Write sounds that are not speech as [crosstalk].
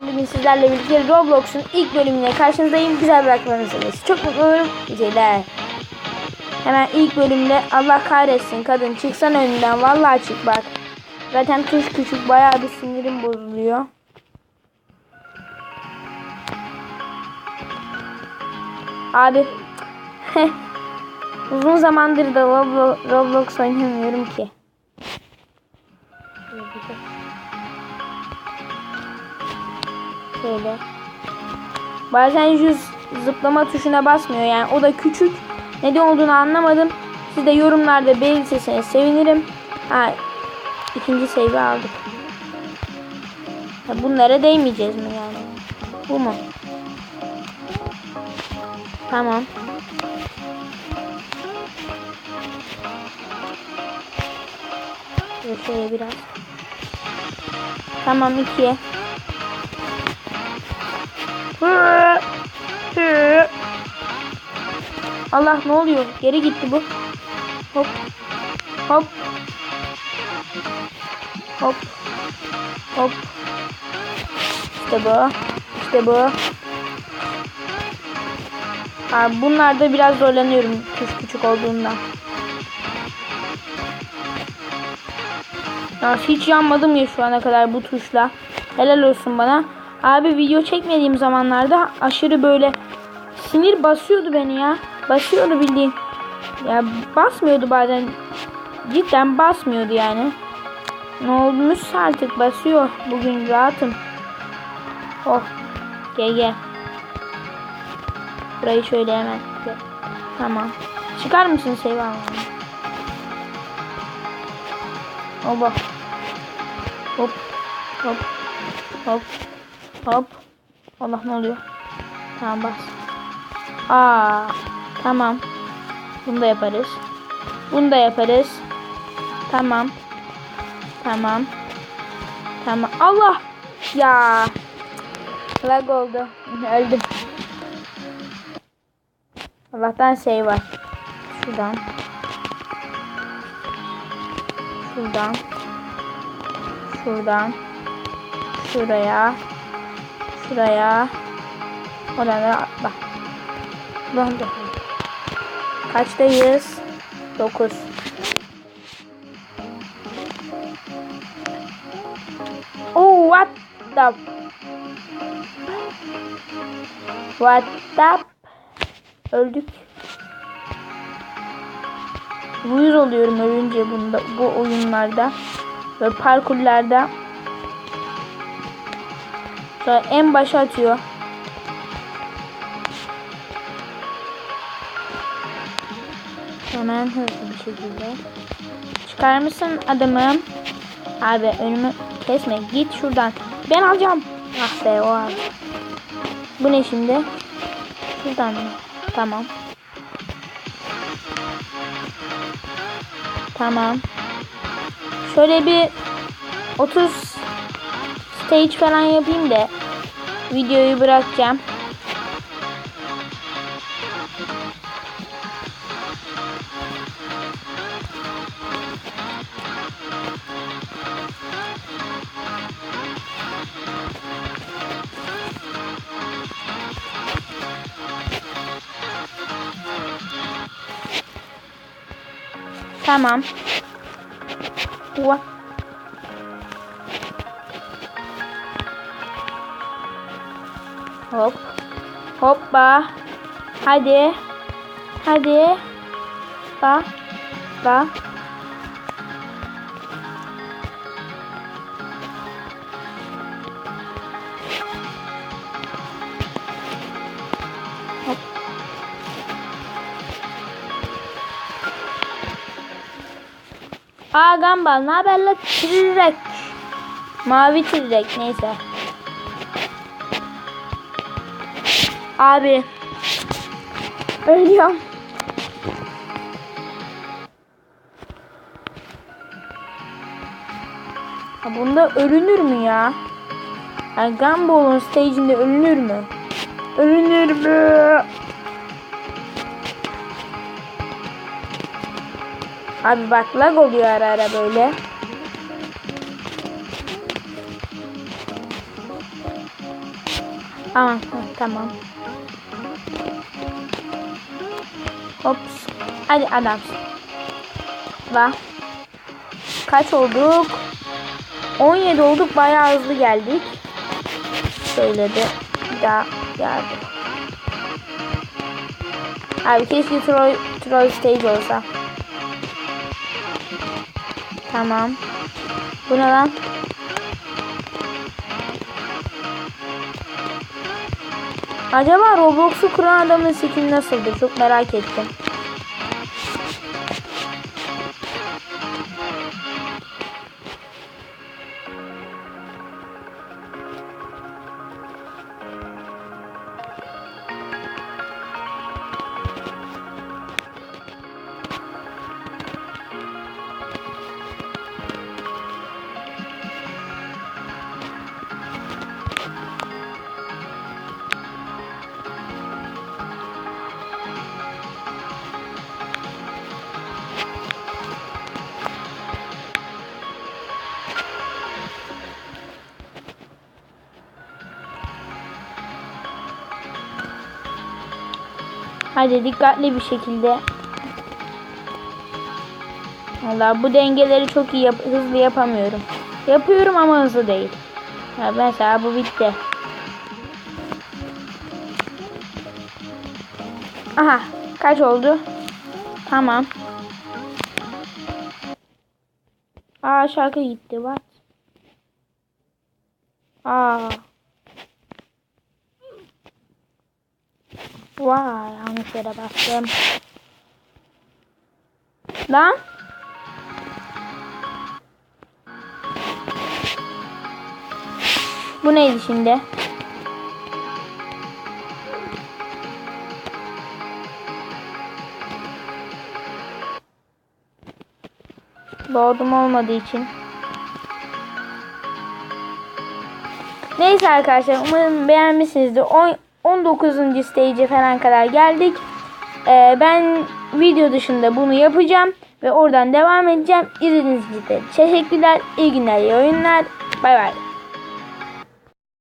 Bugün sizlerle birlikte Roblox'un ilk bölümüne karşınızdayım. Güzel bırakmanızı Çok mutlu olurum. Geceler. Hemen ilk bölümde Allah kahretsin kadın çıksan önünden vallahi çık bak. Zaten tuş küçük bayağı bir sinirim bozuluyor. Abi [laughs] uzun zamandır da Roblo- Roblox oynamıyorum ki. Şöyle. Bazen şu zıplama tuşuna basmıyor yani o da küçük. Neden olduğunu anlamadım. Siz de yorumlarda belirtirseniz sevinirim. Ha, ikinci save aldık. Ha, bunlara değmeyeceğiz mi yani? Bu mu? Tamam. Şöyle biraz. Tamam ikiye. Allah ne oluyor? Geri gitti bu. Hop. Hop. Hop. Hop. İşte bu. İşte bu. Abi bunlarda biraz zorlanıyorum tuş küçük olduğundan. Ya hiç yanmadım ya şu ana kadar bu tuşla. Helal olsun bana. Abi video çekmediğim zamanlarda aşırı böyle sinir basıyordu beni ya. Basıyordu bildiğin. Ya basmıyordu bazen. Cidden basmıyordu yani. Ne olmuşsa artık basıyor. Bugün rahatım. Oh. Gel. Burayı şöyle hemen. Tamam. Çıkar mısın Seyvan? Oba. Hop. Hop. Hop. Hop. Allah ne oluyor? Tamam bas. Aa, tamam. Bunu da yaparız. Bunu da yaparız. Tamam. Tamam. Tamam. Allah! Ya. Lag oldu. Öldüm. Allah'tan şey var. Şuradan. Şuradan. Şuradan. Şuraya. Şuraya. Oraya atla. Da. Kaçtayız? 9. Oh, what the? What the? Öldük. Uyuz oluyorum ölünce bunda bu oyunlarda ve parkurlarda. Sonra en başa atıyor. Hemen hızlı bir şekilde. Çıkar mısın adamım? Abi önümü kesme. Git şuradan. Ben alacağım. Ah be o abi. Bu ne şimdi? Şuradan mı? Tamam. Tamam. Şöyle bir 30 stage falan yapayım da videoyu bırakacağım. Tamam. What? Hop. Hoppa. Hadi. Hadi. Ba. Ba. Hop. Aa Gambal ne haber la trirek. Mavi trirek neyse. Abi. Ölüyorum. Ha bunda ölünür mü ya? Yani Gumball'un stage'inde ölünür mü? Ölünür mü? Abi bak lag oluyor ara ara böyle. Hı, tamam. Hops. Hadi adamsın. Va. Kaç olduk? 17 olduk. Bayağı hızlı geldik. Şöyle de bir daha geldik. Abi keşke Troy, Troy Stage olsa. Tamam. Bu ne lan? Acaba Roblox'u kuran adamın skin nasıldır? Çok merak ettim. Hadi dikkatli bir şekilde. Valla bu dengeleri çok iyi yap hızlı yapamıyorum. Yapıyorum ama hızlı değil. Ya mesela bu bitti. Aha kaç oldu? Tamam. Aa şarkı gitti. What? Aa. Vay yanlış yere bastım. Lan. Bu neydi şimdi? Doğdum olmadığı için. Neyse arkadaşlar umarım beğenmişsinizdir. 10 19. stage'e falan kadar geldik. Ee, ben video dışında bunu yapacağım ve oradan devam edeceğim. İzlediğiniz için teşekkürler. İyi günler, iyi oyunlar. Bay bay.